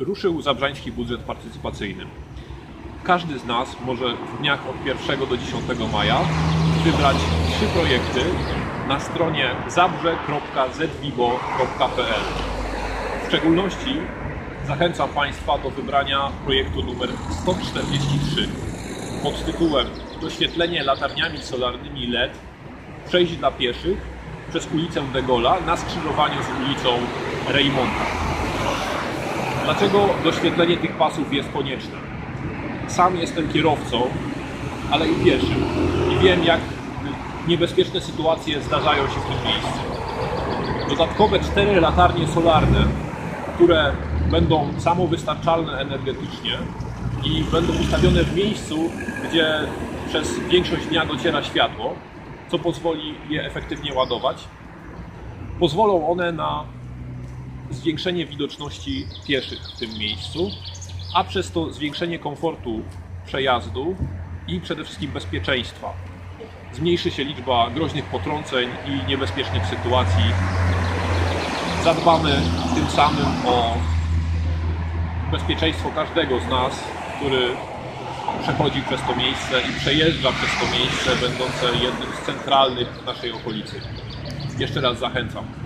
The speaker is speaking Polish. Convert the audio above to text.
ruszył zabrzański budżet partycypacyjny. Każdy z nas może w dniach od 1 do 10 maja wybrać trzy projekty na stronie zabrze.zvibo.pl. W szczególności zachęcam Państwa do wybrania projektu numer 143 pod tytułem Doświetlenie latarniami solarnymi LED przejść dla pieszych przez ulicę De Gaulle'a na skrzyżowaniu z ulicą Reymonta. Dlaczego doświetlenie tych pasów jest konieczne? Sam jestem kierowcą, ale i pieszym i wiem, jak niebezpieczne sytuacje zdarzają się w tym miejscu. Dodatkowe cztery latarnie solarne, które będą samowystarczalne energetycznie i będą ustawione w miejscu, gdzie przez większość dnia dociera światło, co pozwoli je efektywnie ładować. Pozwolą one na zwiększenie widoczności pieszych w tym miejscu, a przez to zwiększenie komfortu przejazdu i przede wszystkim bezpieczeństwa. Zmniejszy się liczba groźnych potrąceń i niebezpiecznych sytuacji. Zadbamy tym samym o bezpieczeństwo każdego z nas, który przechodzi przez to miejsce i przejeżdża przez to miejsce będące jednym z centralnych naszej okolicy. Jeszcze raz zachęcam.